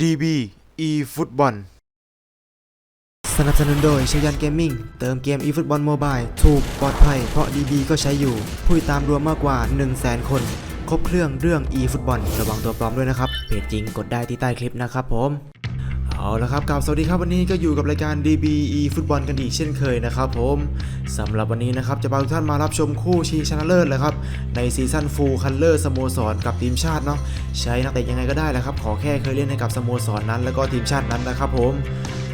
DB e ฟุตบอลสนับสนุนโดยชยันเกมมิ่งเติมเกม eFootball Mobile ถูกปลอดภัย เพราะ DB ก็ใช้อยู่ ผู้ติดตามรวมมากกว่า 1 0 0 0 0แสนคน ครบเครื่องเรื่อง eFootball ระวังตัวปลอมด้วยนะครับ เพจจริงกดได้ที่ใต้คลิปนะครับผม เอาละครับกับสวัสดีครับวันนี้ก็อยู่กับรายการ DB e ฟุตบอลกันอีกเช่นเคยนะครับผมสำหรับวันนี้นะครับจะพาทุกท่านมารับชมคู่ชิงชนะเลิศเลยครับในซีซั่นฟูลคัลเลอร์สโมสรกับทีมชาติเนาะใช้นักเตะยังไงก็ได้แหละครับขอแค่เคยเล่นให้กับสโมสรนนั้น แล้วก็ทีมชาตินั้นนะครับผม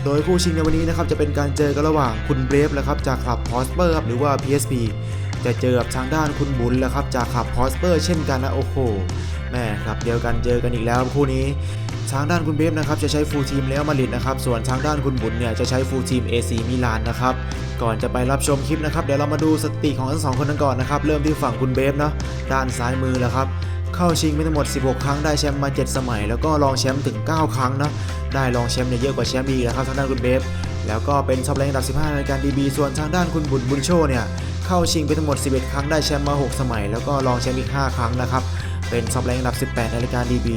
โดยคู่ชิงในวันนี้นะครับจะเป็นการเจอกันระหว่างคุณเบรฟนะครับจากคลับพอสเปอร์ครับหรือว่า PSP จะเจอกับทางด้านคุณบุญแล้วครับจากคลับพอสเปอร์เช่นกันนะโอ้โหแม่ครับเดียวกันเจอกันอีกแล้วคู่นี้ ทางด้านคุณเบฟนะครับจะใช้ฟูลทีมแล้วมาดริดนะครับส่วนทางด้านคุณบุญเนี่ยจะใช้ฟูลทีม AC มิลานนะครับก่อนจะไปรับชมคลิปนะครับเดี๋ยวเรามาดูสติของทั้งสองคนกันก่อนนะครับเริ่มที่ฝั่งคุณเบฟเนาะด้านซ้ายมือแล้วครับเข้าชิงไปทั้งหมด 16 ครั้งได้แชมป์มา 7 สมัย แล้วก็รองแชมป์ถึง 9 ครั้งนะได้รองแชมป์เนี่ยเยอะกว่าแชมป์อีกนะครับทางด้านคุณเบฟแล้วก็เป็นท็อปแรงอันดับ 15 ในรายการ DB ส่วนทางด้านคุณบุญบุญโชเนี่ยเข้าชิงไปทั้งหมด 11 ครั้งได้แชมป์มา 6 สมัย แล้วก็รองแชมป์อีก 5 ครั้งนะครับเป็นท็อปแรงอันดับ 18 ในรายการ DB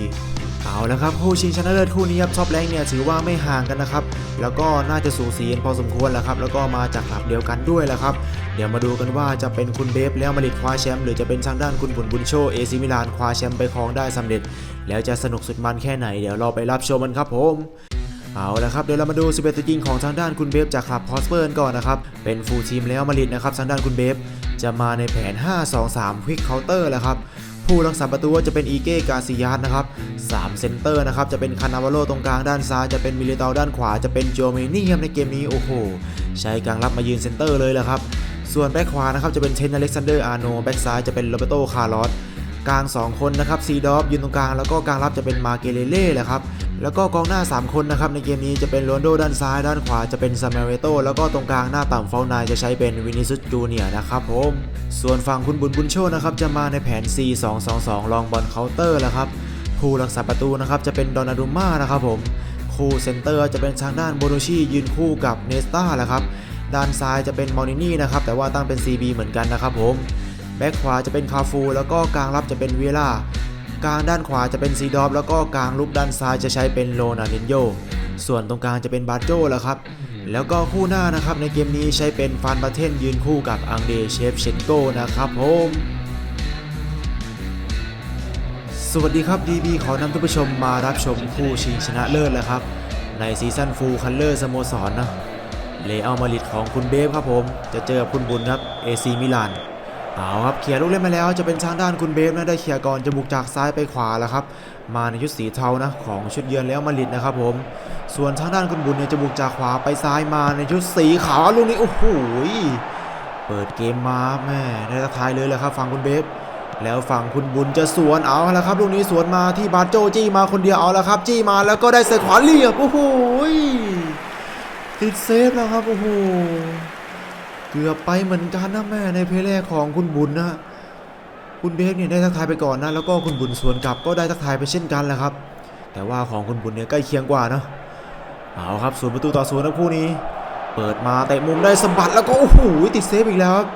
เอาละครับคู่ชิงชนะเลิศคู่นี้ครับท็อปแรงเนี่ยถือว่าไม่ห่างกันนะครับแล้วก็น่าจะสูสีพอสมควรแล้วครับแล้วก็มาจากคลับเดียวกันด้วยแหละครับ เดี๋ยวมาดูกันว่าจะเป็นคุณเบฟแล้วมาริดคว้าแชมป์หรือจะเป็นทางด้านคุณบุญบุญโชเอซิมิลานคว้าแชมป์ไปครองได้สำเร็จ แล้วจะสนุกสุดมันแค่ไหนเดี๋ยวเราไปรับชมกันครับผมเอาละครับเดี๋ยวเรามาดู 11 ตัวจริงของทางด้านคุณเบฟจากคลับพอสเปอร์ก่อนนะครับ เป็นฟูลทีมแล้วมาริดนะครับทางด้านคุณเบฟจะมาในแผน 5-2-3ควิกเคาน์เตอร์แหละครับ ผู้รักษาประตูจะเป็นอีเก้กาซิยาสนะครับ3เซนเตอร์นะครับจะเป็นคานาวาโลตรงกลางด้านซ้ายจะเป็นมิเลตาด้านขวาจะเป็นโจเมเนียมในเกมนี้โอ้โหใช้กลางรับมายืนเซนเตอร์เลยแหละครับส่วนแบ็คขวานะครับจะเป็นเชนอเล็กซานเดอร์อาร์โนแบ็คซ้ายจะเป็นโรเบโตคาร์ลอสกลาง 2 คนนะครับซีดอฟยืนตรงกลางแล้วก็กลางรับจะเป็นมาเกเลเล่แหละครับ แล้วก็กองหน้า 3 คนนะครับในเกมนี้จะเป็นโรนโดด้านซ้ายด้านขวาจะเป็นซามาเวโตแล้วก็ตรงกลางหน้าต่ำเฟลนายจะใช้เป็นวินิซุสจูเนียนะครับผมส่วนฝั่งคุณบุญบุญโชนะครับจะมาในแผน 4-2-2-2 ลองบอลเคาน์เตอร์แหละครับผู้รักษาประตูนะครับจะเป็นดอนารุม่านะครับผมคู่เซนเตอร์จะเป็นทางด้านโบโนชียืนคู่กับเนสตาแหละครับด้านซ้ายจะเป็นมอนินี่นะครับแต่ว่าตั้งเป็น CB เหมือนกันนะครับผมแบ็คขวาจะเป็นคาฟู แล้วก็กลางรับจะเป็นเวล่า กลางด้านขวาจะเป็นซีดอฟแล้วก็กลางลุกด้านซ้ายจะใช้เป็นโลนานินโยส่วนตรงกลางจะเป็นบาโจแล้วครับ แล้วก็คู่หน้านะครับในเกมนี้ใช้เป็นฟานบาเทนยืนคู่กับอังเดเชฟเชนโกนะครับผมสวัสดีครับ DB ขอนำท่านผู้ชมมารับชมคู่ชิงชนะเลิศแล้วครับ ในซีซั่นฟูลคัลเลอร์สโมสรนะเลอัลมาดริดของคุณเบฟครับผม จะเจอกับคุณบุญครับเอซีมิลาน เอาครับเคลียร์ลูกเล่นมาแล้วจะเป็นทางด้านคุณเบฟนะได้เคลียร์ก่อนจะบุกจากซ้ายไปขวาแล้วครับ มาในชุดสีเทานะของชุดเยือนแล้วมาดริดนะครับผม ส่วนทางด้านคุณบุญเนี่ยจะบุกจากขวาไปซ้ายมาในชุดสีขาวลูกนี้โอ้โหเปิดเกมมาแม่ได้ทักทายเลยแหละครับฝั่งคุณเบฟแล้วฝั่งคุณบุญจะสวนเอาและครับลูกนี้สวนมาที่บาโจจี้มาคนเดียวเอาและครับ จี้มาแล้วก็ได้เซขวาเรียบโอ้โหติดเซฟแล้วครับโอ้โห เกือบไปเหมือนกันนะแม่ในเพลแรกของคุณบุญนะ คุณเบฟเนี่ยได้ทักทายไปก่อนนะ แล้วก็คุณบุญสวนกลับก็ได้ทักทายไปเช่นกันแหละครับ แต่ว่าของคุณบุญเนี่ยใกล้เคียงกว่าเนาะเอาครับศูนประตูต่อศูนนะคู่นี้ เปิดมาเตะมุมได้สะบัดแล้วก็โอ้โหติดเซฟอีกแล้วครับ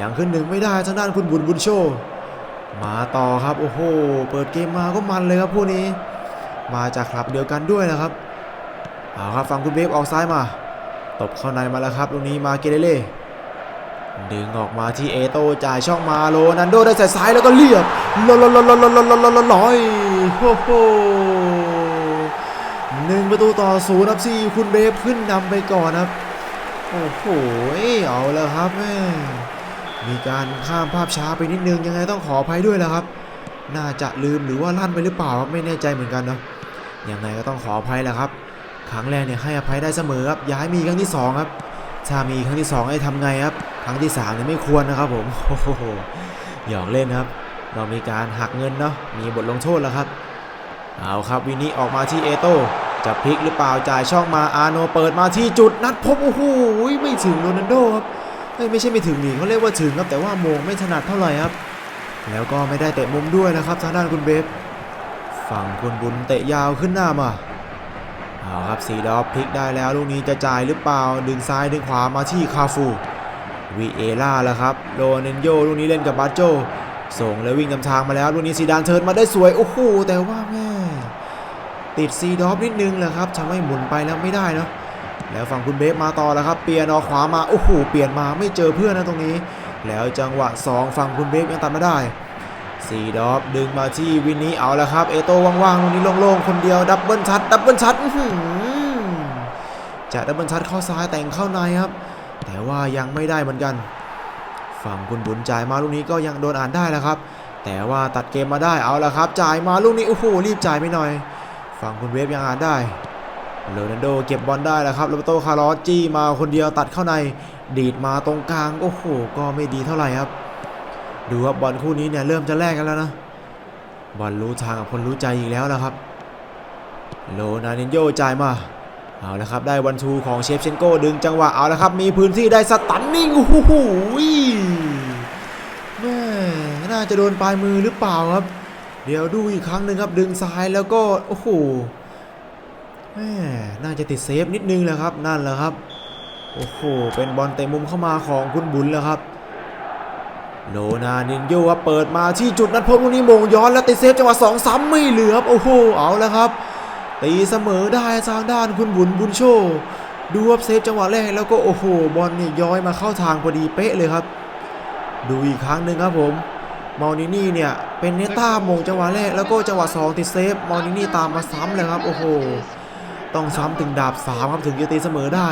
ยังขึ้นหนึ่งไม่ได้ทางด้านคุณบุญบุญโชมาต่อครับโอ้โห เปิดเกมมาก็มันเลยครับคู่นี้ มาจากคลับเดียวกันด้วยนะครับเอาครับฝั่งคุณเบฟออกซ้ายมาตบเข้าในมาแล้วครับตรงนี้มาเกเรเล่ ดึงออกมาที่เอโต้จ่ายช่องมาโลนันโดได้สายซ้ายแล้วก็เรียบลลลลลลลอยลอยลอยลอยโอ้โหหนึ่งประตูต่อศูนย์ครับซี่คุณเบฟขึ้นนำไปก่อนครับโอ้โหเอาแล้วครับแม่มีการข้ามภาพช้าไปนิดนึงยังไงต้องขออภัยด้วยแล้วครับ น่าจะลืมหรือว่าลั่นไปหรือเปล่าไม่แน่ใจเหมือนกันเนาะยังไงก็ต้องขออภัยแลละครับครั้งแรกเนี่ยให้อภัยได้เสมอครับย้ายมีครั้งที่ 2 ครับ ถ้ามีครั้งที่สองให้ทำไงครับ ครั้งที่สามเนี่ยไม่ควรนะครับผมโอ้โหหยอกเล่นครับ เรามีการหักเงินเนาะมีบทลงโทษแล้วครับเอาครับวินนี้ออกมาที่เอโต้จะพลิกหรือเปล่าจ่ายช่องมาอาโนเปิดมาที่จุดนัดพบโอ้โหไม่ถึงโรนัลโดครับไม่ใช่ไม่ถึงหนีเขาเรียกว่าถึงครับแต่ว่าโมงไม่ถนัดเท่าไหร่ครับ แล้วก็ไม่ได้เตะมุมด้วยนะครับทางด้านคุณเบฟฝั่งคุณบุญเตะยาวขึ้นหน้ามา เอาครับสีดอฟพลิกได้แล้วลูกนี้จะจ่ายหรือเปล่า ดึงซ้ายดึงขวามาที่คาฟูวีเอล่าแล้วครับโรเนนโยลูกนี้เล่นกับบาโจส่งแล้ววิ่งนำทางมาแล้วลูกนี้ซีดานเทิร์นมาได้สวยโอ้โหแต่ว่าแม่ติดซีดอฟนิดนึงแหละครับทำให้หมุนไปแล้วไม่ได้เนาะแล้วฝั่งคุณเบฟมาต่อแล้วครับ เปลี่ยนออกขวามาโอ้โหเปลี่ยนมาไม่เจอเพื่อนนะตรงนี้ แล้วจังหวะ 2 ฝั่งคุณเบฟยังตัดไม่ได้ ซีดอฟดึงมาที่วินนี้เอาล้วครับ เอโต้ว่างๆตรงนี้โล่งๆ คนเดียวดับเบิลชัดดับเบิลชัดจะดับเบิลชัดเข้าซ้ายแต่งเข้าในครับ แต่ว่ายังไม่ได้เหมือนกัน ฝั่งคุณบุญจ่ายมาลูกนี้ก็ยังโดนอ่านได้แล้วครับ แต่ว่าตัดเกมมาได้เอาละครับ จ่ายมาลูกนี้โอ้โหรีบจ่ายไปหน่อย ฝั่งคุณเวฟยังอ่านได้โรนัลโดเก็บบอลได้แล้วครับโรเบโตคาร์ลอสจี้มาคนเดียวตัดเข้าใน ดีดมาตรงกลางโอ้โหก็ไม่ดีเท่าไหร่ครับ ดูว่าบอลคู่นี้เนี่ยเริ่มจะแลกกันแล้วนะบอลรู้ทางกับคนรู้ใจอีกแล้วนะครับ โลนานินโยจ่ายมาเอาละครับได้วันทูของเชฟเชนโก้ดึงจังหวะเอาละครับ มีพื้นที่ได้สตันนิ่งโอ้โหแม่น่าจะโดนปลายมือหรือเปล่าครับ เดี๋ยวดูอีกครั้งหนึ่งครับดึงซ้ายแล้วก็โอ้โหแม่น่าจะติดเซฟนิดนึงแหละครับนั่นแหละครับโอ้โหเป็นบอลเตะมุมเข้ามาของคุณบุญแล้วครับ โลนานินโยครับเปิดมาที่จุดนัดพบลูกนี้มงย้อนแล้วติดเซฟจังหวะสองซ้ำไม่เหลือครับโอ้โหเอาแล้วครับ ตีเสมอได้ทางด้านคุณบุญบุญโชว์ดูครับเซฟจังหวะแรกแล้วก็โอ้โหบอลเนี่ยย้อยมาเข้าทางพอดีเป๊ะเลยครับ ดูอีกครั้งหนึ่งครับผมมอนินี่เนี่ยเป็นเนต้ามงจังหวะแรกแล้วก็จังหวะสองติดเซฟมอนินี่ตามมาซ้ำเลยครับ โอ้โห ต้องซ้ำถึงดาบสามครับถึงจะตีเสมอได้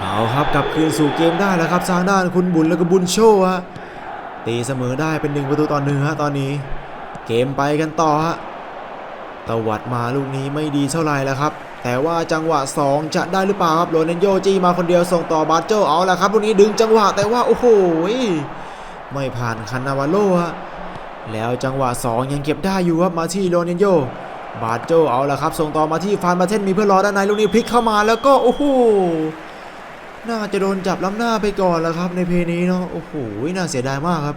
เอาครับกลับคืนสู่เกมได้แล้วครับทางด้านคุณบุญแล้วก็บุญโชว์ฮะ ตีเสมอได้เป็นหนึ่งประตูต่อหนึ่งฮะตอนนี้ เกมไปกันต่อฮะตวัดมาลูกนี้ไม่ดีเท่าไหร่แล้วครับ แต่ว่าจังหวะ 2 จะได้หรือเปล่าครับโรนันโยจี้มาคนเดียวส่งต่อบาโจเอาละครับลูกนี้ดึงจังหวะแต่ว่าโอ้โหไม่ผ่านคันนาวาโลฮะแล้วจังหวะ 2 ยังเก็บได้อยู่ครับมาที่โรนันโยบาโจเอาละครับ ส่งต่อมาที่ฟานบาเทนมีเพื่อรอด้านในลูกนี้พลิกเข้ามาแล้วก็โอ้โห น่าจะโดนจับล้ำหน้าไปก่อนแล้วครับในเพลย์นี้เนาะโอ้โหน่าเสียดายมากครับ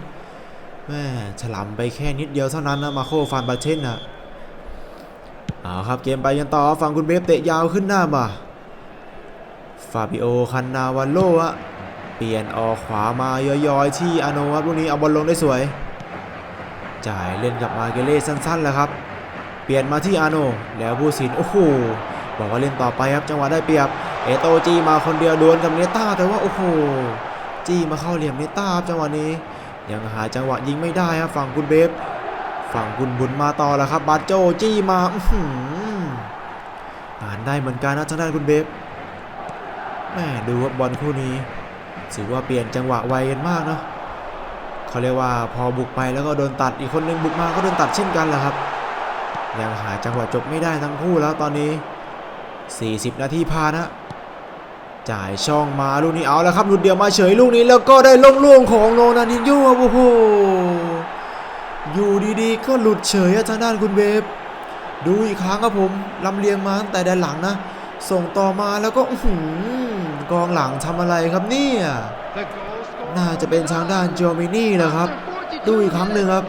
แม่ฉลามไปแค่นิดเดียวเท่านั้นนะมาโคฟานบาเทนนะเอาครับเกมไปกันต่อฝั่งคุณเบฟเตะยาวขึ้นหน้ามาฟาบิโอคันนาวาโลอะเปลี่ยนออกขวามาย่อยๆ ที่อโนครับลูกนี้เอาบอลลงได้สวย จ่ายเล่นกับมาเกเล่สั้นๆแล้วครับ เปลี่ยนมาที่อาโน แล้วผู้สินโอ้โหบอกว่าเล่นต่อไปครับจังหวะได้เปรียบ เอโตจีมาคนเดียวดวลกับเนต้าแต่ว่าโอ้โหจี้มาเข้าเหลี่ยมเนต้าจังหวะนี้ ยังหาจังหวะยิงไม่ได้ครับฝั่งคุณเบฟฝั่งคุณบุญมาต่อแล้วครับบาโจจี้มาอื้อหานได้เหมือนกันนะทางด้านคุณเบฟแม่ดูว่าบอลคู่นี้ถือว่าเปลี่ยนจังหวะไวกันมากเนาะเขาเรียกว่าพอบุกไปแล้วก็โดนตัดอีกคนนึงบุกมาก็โดนตัดเช่นกันแหละครับ ยังหาจังหวะจบไม่ได้ทั้งคู่แล้วตอนนี้ 40 นาทีผ่านนะ จ่ายช่องมาลูกนี้เอาแล้วครับหลุดเดียวมาเฉยลูกนี้แล้วก็ได้ลงล่วงของโรนันดินโญ่โอ้โหอยู่ดีๆ ก็หลุดเฉยอะทางด้านคุณเวฟดูอีกครั้งครับผมลำเลียงมาตั้งแต่ด้านหลังนะ ส่งต่อมาแล้วก็หืกองหลังทำอะไรครับเนี่ยน่าจะเป็นทางด้านโจมินี่แหละครับ ดูอีกครั้งหนึ่งครับ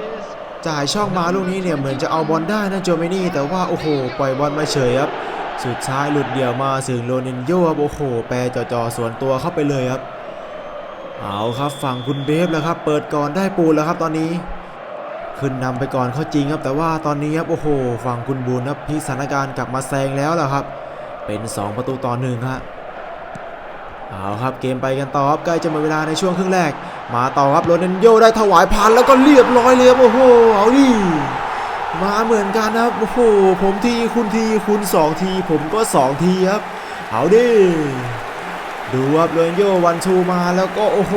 จ่ายช่องมาลูกนี้เนี่ยเหมือนจะเอาบอลได้นะโจเมนี่แต่ว่าโอ้โหปล่อยบอลมาเฉยครับ สุดท้ายหลุดเดี่ยวมาถึงโรนินโญ่ครับโอ้โหแปรจ่อๆสวนตัวเข้าไปเลยครับ เอาครับฝั่งคุณเบฟแล้วครับ เปิดก่อนได้ปูแล้วครับตอนนี้ ขึ้นนำไปก่อนเขาจริงครับ แต่ว่าตอนนี้ครับโอ้โหฝั่งคุณบูนครับพิสถานการณ์กลับมาแซงแล้วล่ะครับ เป็น 2 ประตูต่อหนึ่งฮะเอาครับเกมไปกันต่อครับใกล้จะหมดเวลาในช่วงครึ่งแรก มาต่อครับโรนันโยได้ถวายผ่านแล้วก็เรียบร้อยเลยครับโอ้โหเอาดิ มาเหมือนกันนะครับโอ้โหผมทีคุณทีคุณสองที ผมก็สองทีครับ เอาดิดูครับโรนโยวันชูมาแล้วก็โอ้โห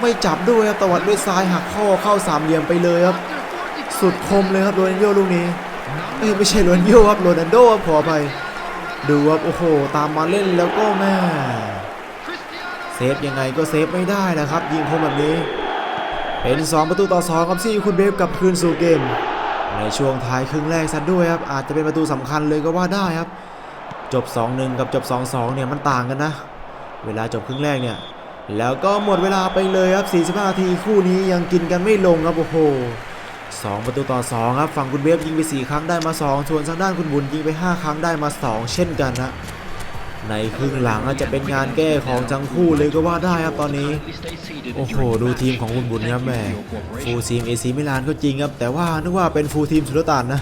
ไม่จับด้วยครับตวัดด้วยซ้ายหักข้อเข้าสามเหลี่ยมไปเลยครับ สุดคมเลยครับโรนันโยลูกนี้เอ้ยไม่ใช่โรนันโยครับโรนันโดครับขออภัยดูครับโอ้โห ตามมาเล่นแล้วก็แม่เซฟยังไงก็เซฟไม่ได้นะครับ ยิงคมแบบนี้ เป็น 2 ประตูต่อ2ครับที่คุณเบฟกับคืนสู่เกม ในช่วงท้ายครึ่งแรกซะด้วยครับอาจจะเป็นประตูสำคัญเลยก็ว่าได้ครับ จบ 2-1 กับจบ 2-2 เนี่ยมันต่างกันนะ เวลาจบครึ่งแรกเนี่ยแล้วก็หมดเวลาไปเลยครับ 45 นาทีคู่นี้ยังกินกันไม่ลงครับโอ้โห2 ประตูต่อ 2 ครับ ฝั่งคุณเบฟยิงไป 4 ครั้งได้มา 2 ส่วนทางด้านคุณบุญยิงไป 5 ครั้งได้มา 2 เช่นกันนะ ในครึ่งหลังอาจจะเป็นงานแก้ของทั้งคู่เลยก็ว่าได้ครับตอนนี้ โอ้โห ดูทีมของคุณบุญครับแม่ฟูลทีมเอซีมิลานก็จริงครับ แต่ว่านึกว่าเป็นฟูลทีมสุลต่านนะ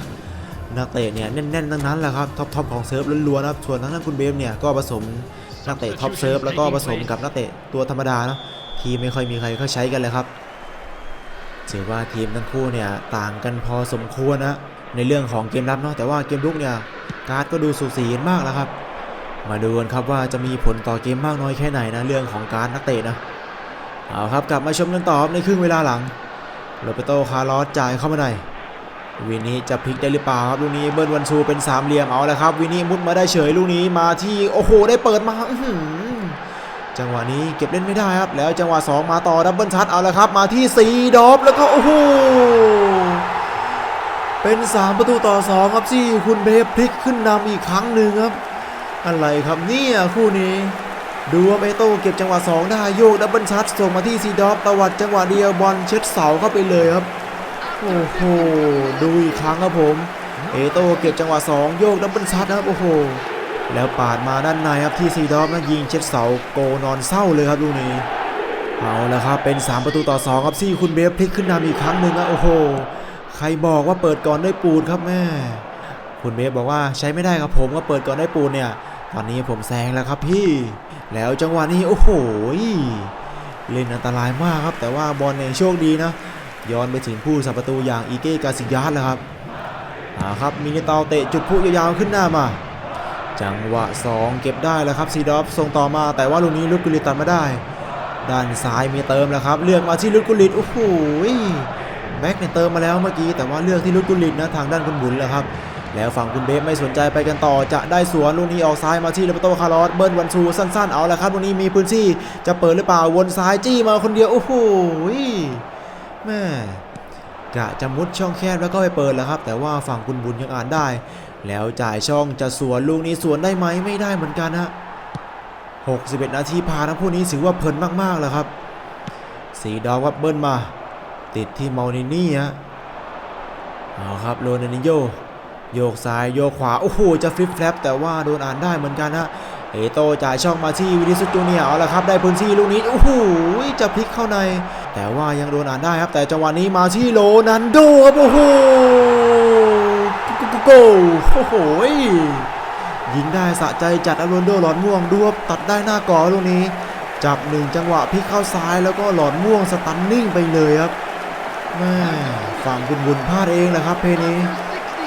นักเตะเนี่ยแน่นๆทั้งนั้นแหละครับท็อปทอปของเซิร์ฟล้วนๆนะครับส่วนทางด้นคุณเบฟเนี่ยก็ผสมนักเตะท็อปเซิร์ฟแล้วก็ผสมกับนักเตะตัวธรรมดานะทีไม่ค่อยมีใครเข้าใช้กันเลยครับถือว่าทีมทั้งคู่เนี่ยต่างกันพอสมควรนะในเรื่องของเกมรับเนาะแต่ว่าเกมลุกเนี่ยการ์ดก็ดูสูสีมากแล้วครับ มาดูกันครับว่าจะมีผลต่อเกมมากน้อยแค่ไหนนะเรื่องของการนักเตะนะเอาครับกลับมาชมกันต่อในครึ่งเวลาหลังโรเบโตคาร์ลอสจ่ายเข้ามาหน่อยวินนี้จะพลิกได้หรือเปล่าครับลูกนี้เบิร์นวันชูเป็นสามเหลี่ยมเอาแล้วครับวินนี้มุดมาได้เฉยลูกนี้มาที่โอ้โหได้เปิดมาจังหวะนี้เก็บเล่นไม่ได้ครับ แล้วจังหวะ 2 มาต่อดับเบิลทัชเอาแล้วครับ มาที่ซีดอฟแล้วก็โอ้โหเป็น 3 ประตูต่อ 2 ครับที่คุณเบฟพลิกขึ้นนำอีกครั้งหนึ่งครับ อะไรครับเนี่ยคู่นี้ดูว่าเบโต้เก็บจังหวะ2ได้โยกดับเบิลชัดส่งมาที่ซีดอฟตวัดจังหวะเดียวบอลเช็ดเสาเข้าไปเลยครับโอ้โหดูอีกครั้งครับผม เอโต้เก็บจังหวะ2โยกดับเบิลชัดนะครับโอ้โหแล้วปาดมาด้านในครับที่ซีดอฟนะยิงเช็ดเสาโกนอนเศร้าเลยครับลูกนี้เอาละครับเป็น 3 ประตูต่อ2ครับที่คุณเบฟพลิกขึ้นนำอีกครั้งหนึ่งนะโอ้โหใครบอกว่าเปิดก่อนได้ปูนครับแม่คุณเบฟบอกว่าใช้ไม่ได้ครับผมก็เปิดก่อนได้ปูนเนี่ย ตอนนี้ผมแซงแล้วครับพี่ แล้วจังหวะนี้โอ้โห เล่นอันตรายมากครับ แต่ว่าบอลเนี่ยโชคดีนะ ย้อนไปถึงผู้สับประตูอย่างอีเก้กาซิยาสแล้วครับเอาครับมินิเตาเตะจุดผู้ยาวๆขึ้นหน้ามา จังหวะ 2 เก็บได้แล้วครับซีดอฟส่งต่อมาแต่ว่าลูกนี้ลุดกุลิตตัดมาได้ ด้านซ้ายมีเติมแล้วครับ เลือกมาที่ลุดกุลิตโอ้โหแบ็กเนี่ยเติมมาแล้วเมื่อกี้แต่ว่าเลือกที่ลุดกุลิตนะทางด้านคุณบุญแล้วครับ แล้วฝั่งคุณเบฟไม่สนใจไปกันต่อจะได้สวนลูกนี้ออกซ้ายมาที่เลเปโตคาร์ลอสเบิ้ลวันชูสั้นๆเอาละครับลูกนี้มีพื้นที่จะเปิดหรือเปล่าวนซ้ายจี้มาคนเดียวโอ้โหแม่กะจะมุดช่องแคบแล้วก็ไปเปิดแล้วครับ แต่ว่าฝั่งคุณบุญยังอ่านได้ แล้วจ่ายช่องจะสวนลูกนี้สวนได้ไหมไม่ได้เหมือนกันฮะ61 นาทีผ่านนะพวกนี้ถือว่าเพลินมากๆแล้วครับสีดาววับเบิ้ลมา ติดที่เมานินี่ฮะเอาครับโรนัลดินโย โยกซ้ายโยกขวา โอ้โห จะฟลิปแฟลปแต่ว่าโดนอ่านได้เหมือนกันฮะเอโตจ่ายช่องมาที่วินิสุจูเนียเอาละครับ ได้พื้นที่ลูกนี้ โอ้โห จะพลิกเข้าใน แต่ว่ายังโดนอ่านได้ครับ แต่จังหวะนี้มาที่โรนันโดครับโอ้โหโกโอ้โหยิงได้สะใจจัดอโรนโดหลอนม่วงดวบตัดได้หน้ากอลูกนี้ จับหนึ่งจังหวะพลิกเข้าซ้ายแล้วก็หลอนม่วงสตันนิ่งไปเลยครับแม่ฝั่งคุณบุญพลาดเองแหละครับเพนี้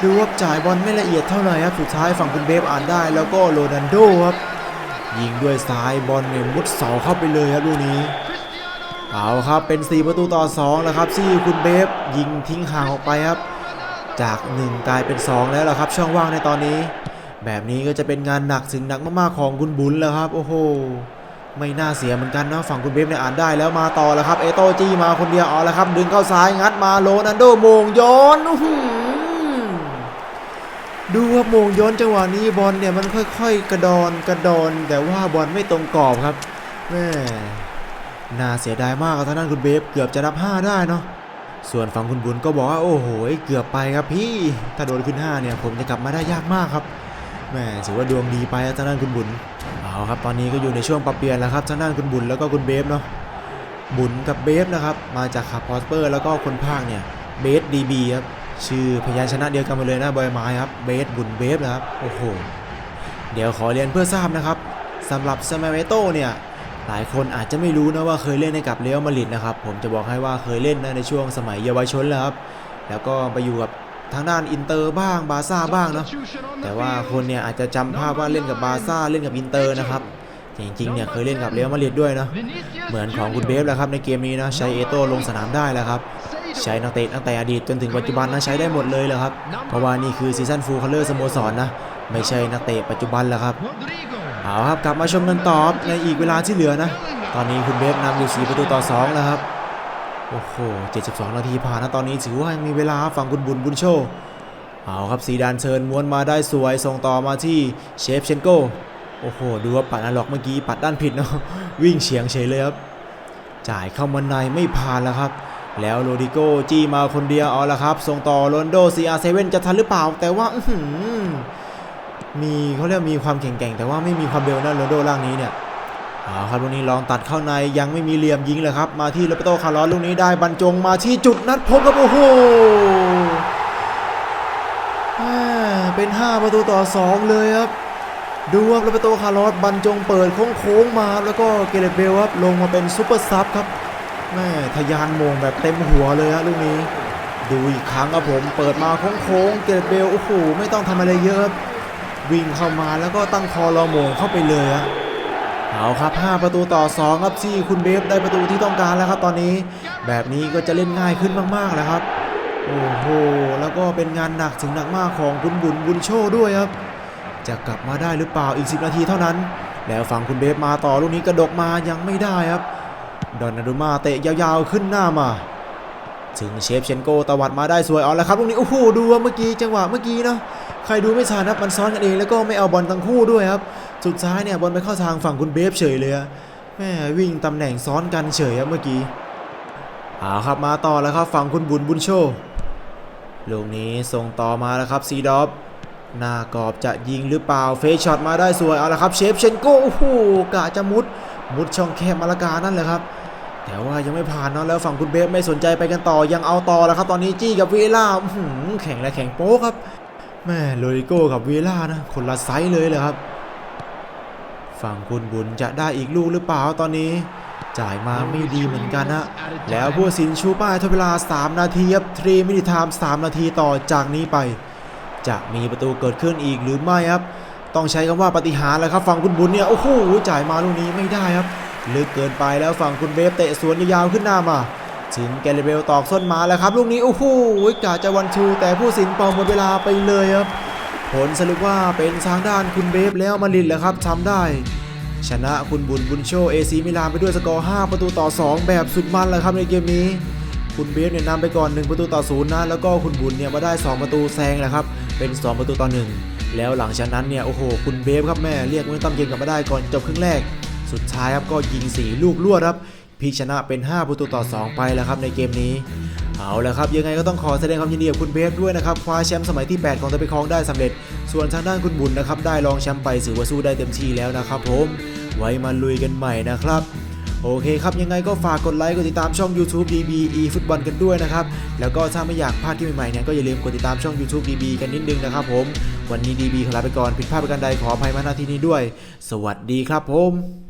ดูว่าจ่ายบอลไม่ละเอียดเท่าไหร่ครับสุดท้ายฝั่งคุณเบฟอ่านได้ แล้วก็โรนันโดครับยิงด้วยซ้ายบอลเนี่ยมุดเสาเข้าไปเลยครับลูกนี้เอาครับเป็น 4 ประตูต่อ2แล้วครับที่คุณเบฟยิงทิ้งห่างออกไปครับ จาก 1 กลายเป็น 2 แล้วล่ะครับ ช่องว่างในตอนนี้ แบบนี้ก็จะเป็นงานหนักถึงหนักมากๆของคุณบุญแล้วครับ โอ้โหไม่น่าเสียเหมือนกันนะฝั่งคุณเบฟเนี่ยอ่านได้แล้วมาต่อแล้วครับเอโตจี้มาคนเดียวเอาละครับ ดึงเข้าซ้ายงัดมาโรนันโดโมงย้อนอ ดูว่าโมงย้อนจังหวะนี้บอลเนี่ยมันค่อย ๆ กระดอนกระดอน แต่ว่าบอลไม่ตรงกรอบครับแม่น่าเสียดายมากครับท่างด้นคุณเบฟเกือบจะนับ5ได้เนาะส่วนฝั่งคุณบุญก็บอกว่าโอ้โหเกือบไปครับพี่ถ้าโดนขึ้น5เนี่ยผมจะกลับมาได้ยากมากครับแม่ถือว่าดวงดีไปครับทางด้นคุณบุญเอาครับตอนนี้ก็อยู่ในช่วงปรับเปลี่ยนแล้วครับท่างด้นคุณบุญแล้วก็คุณเบฟเนาะบุญกับเบฟนะครับมาจากขับพอสเปอร์ แล้วก็คนภาคเนี่ยเบฟดีบีครับ ชื่อพยัญชนะเดียวกันมาเลยนะบอยไม้ครับเบฟบุญเบฟนะครับโอ้โหเดี๋ยวขอเรียนเพื่อทราบนะครับสำหรับซามาเมโตเนี่ยหลายคนอาจจะไม่รู้นะว่าเคยเล่นในกับเรอัลมาดริดนะครับผมจะบอกให้ว่าเคยเล่นนะในช่วงสมัยเยาวชนแล้วครับแล้วก็ไปอยู่กับทางด้านอินเตอร์บ้างบาซ่าบ้างเนาะแต่ว่าคนเนี่ยอาจจะจำภาพว่าเล่นกับบาซ่าเล่นกับอินเตอร์นะครับแต่จริงๆเนี่ยเคยเล่นกับเรอัลมาดริดด้วยนะเหมือนของคุณเบฟแหละครับในเกมนี้นะใช้เอโต้ลงสนามได้แล้วครับ ใช้นักเตะตั้งแต่อดีตจนถึงปัจจุบันนะใช้ได้หมดเลยแหละครับ เพราะว่านี่คือซีซั่นฟูลคัลเลอร์สโมสรนะ ไม่ใช่นักเตะปัจจุบันแล้วครับ เอาครับกลับมาชมกันต่อในอีกเวลาที่เหลือนะ ตอนนี้คุณเบฟนำอยู่4ประตูต่อ 2 แล้วครับ โอ้โห 72 นาทีผ่านนะตอนนี้ถือว่ายังมีเวลาฝั่งคุณบุญบุญโชเอาครับซีดานเชิญม้วนมาได้สวยส่งต่อมาที่เชฟเชนโกโอ้โห ดูว่าปัดอล็อกเมื่อกี้ปัดด้านผิดเนาะวิ่งเฉียงเฉยเลยครับจ่ายเข้ามาในไม่ผ่านแล้วครับ แล้วโรดิโกจี้มาคนเดียวเอาละครับส่งต่อโรนโด CR7 จะทันหรือเปล่า แต่ว่ามีเขาเรียกมีความแข็งแกร่งแต่ว่าไม่มีความเร็วนะโรนโดร่างนี้เนี่ยเอาครับลูกนี้ลองตัดเข้าในยังไม่มีเหลี่ยมยิงเลยครับ มาที่โรเปโตคาร์ลอสลูกนี้ได้บรรจงมาที่จุดนัดพบครับโอ้โหเป็น 5 ประตูต่อ 2 เลยครับ ดูครับแล้วประตูคาร์ลอสบรรจงเปิดโค้งๆมา แล้วก็เกเรเบลครับลงมาเป็นซูเปอร์ซับครับ แม่ทะยานโมงแบบเต็มหัวเลยฮะลูกนี้ ดูอีกครั้งครับผม เปิดมาโค้งๆเกเรตเบล โอ้โห ไม่ต้องทำอะไรเยอะ วิ่งเข้ามาแล้วก็ตั้งคอรอโมงเข้าไปเลยฮะเอาครับ 5 ประตูต่อ 2 ครับที่คุณเบฟได้ประตูที่ต้องการแล้วครับตอนนี้ แบบนี้ก็จะเล่นง่ายขึ้นมากๆแล้วครับ โอ้โห แล้วก็เป็นงานหนักถึงหนักมากของคุณบุญบุญโชด้วยครับ จะกลับมาได้หรือเปล่าอีก 10 นาทีเท่านั้น แล้วฝั่งคุณเบฟมาต่อลูกนี้กระดกมายังไม่ได้ครับ ดอนนารุมาเตะยาวๆขึ้นหน้ามาถึงเชฟเชนโกตวัดมาได้สวยเอาแล้วครับลูกนี้โอ้โหดูว่าเมื่อกี้จังหวะเมื่อกี้เนาะใครดูไม่ทันครับมันซ้อนกันเองแล้วก็ไม่เอาบอลทั้งคู่ด้วยครับสุดท้ายเนี่ยบอลไปเข้าทางฝั่งคุณเบฟเฉยเลยอะแม่วิ่งตำแหน่งซ้อนกันเฉยครับเมื่อกี้เอาครับมาต่อแล้วครับฝั่งคุณบุญบุญโชลูกนี้ส่งต่อมาแล้วครับซีดอฟ หน้ากรอบจะยิงหรือเปล่า เฟซช็อตมาได้สวย เอาละครับ เชฟเชนโก้โอ้โหกะจะมุด มุดช่องแคบมาละกานั่นแหละครับ แต่ว่ายังไม่ผ่านเนาะแล้วฝั่งคุณเบฟไม่สนใจไปกันต่อยังเอาต่อแล้วครับ ตอนนี้จี้กับเวล่าแข่งและแข่งโป๊ครับแม่โรดิโก้กับเวล่านะคนละไซส์เลยเลยครับฝั่งคุณบุญจะได้อีกลูกหรือเปล่าตอนนี้ จ่ายมาไม่ดีเหมือนกันนะ แล้วผู้สินชูป้ายทดเวลา 3 นาทีครับทรีมินิทาม3นาทีต่อจากนี้ไป จะมีประตูเกิดขึ้นอีกหรือไม่ครับ ต้องใช้คำว่าปฏิหารแล้วครับฝั่งคุณบุญเนี่ยโอ้โหจ่ายมาลูกนี้ไม่ได้ครับลึกเกินไปแล้วฝั่งคุณเบฟเตะสวนยาวๆขึ้นหน้ามาถึงแกเรเบลตอกส้นมาแล้วครับ ลูกนี้โอ้โหกะจะวันชู แต่ผู้สินเป่าหมดเวลาไปเลยครับ ผลสรุปว่าเป็นทางด้านคุณเบฟแล้วมารินแหละครับทำได้ ชนะคุณบุญบุญโชเอซีมิลานไปด้วยสกอร์ 5 ประตูต่อ 2 แบบสุดมันเลยครับในเกมนี้ คุณเบฟเนี่ยนำไปก่อน 1 ประตูต่อ0นะ แล้วก็คุณบุญเนี่ยมาได้ 2 ประตูแซงแหละครับ เป็น 2 ประตูต่อ 1 แล้วหลังจากนั้นเนี่ย โอ้โห คุณเบฟครับแม่เรียกเงินตั้มเย็นกลับมาได้ก่อนจบครึ่งแรก สุดท้ายครับก็ยิง 4 ลูกรวดครับพลิชนะเป็น 5 ประตูต่อ 2 ไปแล้วครับในเกมนี้ เอาละครับ ยังไงก็ต้องขอแสดงความยินดีกับคุณเบฟด้วยนะครับคว้าแชมป์สมัยที่ 8 ของตะไปครองได้สำเร็จ ส่วนทางด้านคุณบุญนะครับได้รองแชมป์ไปถือว่าสู้ได้เต็มที่แล้วนะครับผมไว้มาลุยกันใหม่นะครับ โอเคครับ ยังไงก็ฝากกดไลค์กดติดตามช่อง YouTube DBE ฟุตบอลกันด้วยนะครับ แล้วก็ถ้าไม่อยากพลาดที่ใหม่ๆเนี่ยก็อย่าลืมกดติดตามช่อง YouTube DB กันนิดนึงนะครับผม วันนี้ DB ขอลาไปก่อนผิดพลาดประการใดขออภัยมาณที่นี้ด้วย สวัสดีครับผม